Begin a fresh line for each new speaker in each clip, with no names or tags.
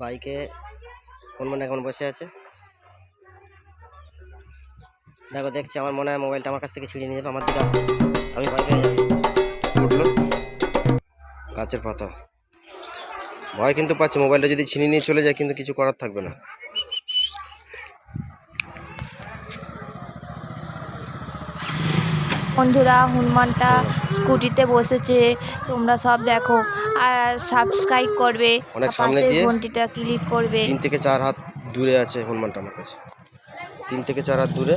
বাইকে মনে এখন বসে আছে। দেখো দেখছি আমার মনে হয় মোবাইলটা আমার কাছ থেকে ছিঁড়ে নিয়ে যাবে আমার দিকে আসছে। আমি ভয় পেয়ে যাচ্ছি।
উঠল? গাছের পাতা। ভয় কিন্তু পাচ্ছে মোবাইলটা যদি ছিনিয়ে নিয়ে চলে যায় কিন্তু কিছু করার থাকবে না।
বন্ধুরা হনুমানটা স্কুটিতে বসেছে তোমরা সব দেখো। আর সাবস্ক্রাইব করবে
অনেক সামনে দিয়ে
ঘন্টিটা ক্লিক করবে।
তিন থেকে চার হাত দূরে আছে হনুমানটা আমার কাছে। তিন থেকে চার হাত দূরে।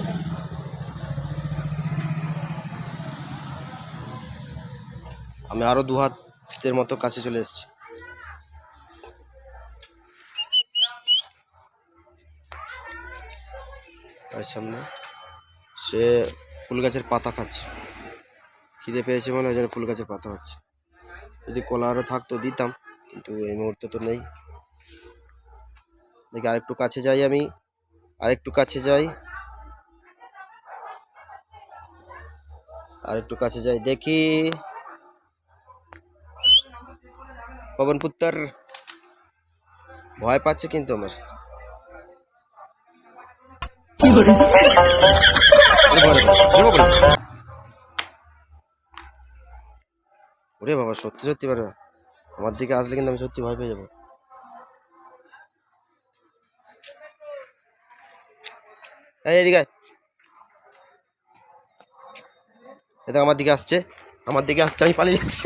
আমি আরও দু হাতের মতো কাছে চলে এসেছি। সামনে সে ফুল গাছের পাতা খাচ্ছে। খিদে পেয়েছে মনে হয় জন্য ফুল গাছের পাতা হচ্ছে যদি কলা আরও থাকতো, দিতাম, কিন্তু এই মুহূর্তে তো নেই। দেখি আরেকটু কাছে যাই আমি, আরেকটু কাছে যাই। আরেকটু কাছে যাই, দেখি। পবন পুত্তর ভয় পাচ্ছে কিন্তু আমার। ওরে বাবা সত্যি সত্যি পারে আমার দিকে আসলে কিন্তু আমি সত্যি ভয় পেয়ে যাব। এই এদিকে আয়। এ দেখো আমার দিকে আসছে। আমার দিকে আসছে আমি পালিয়ে যাচ্ছি।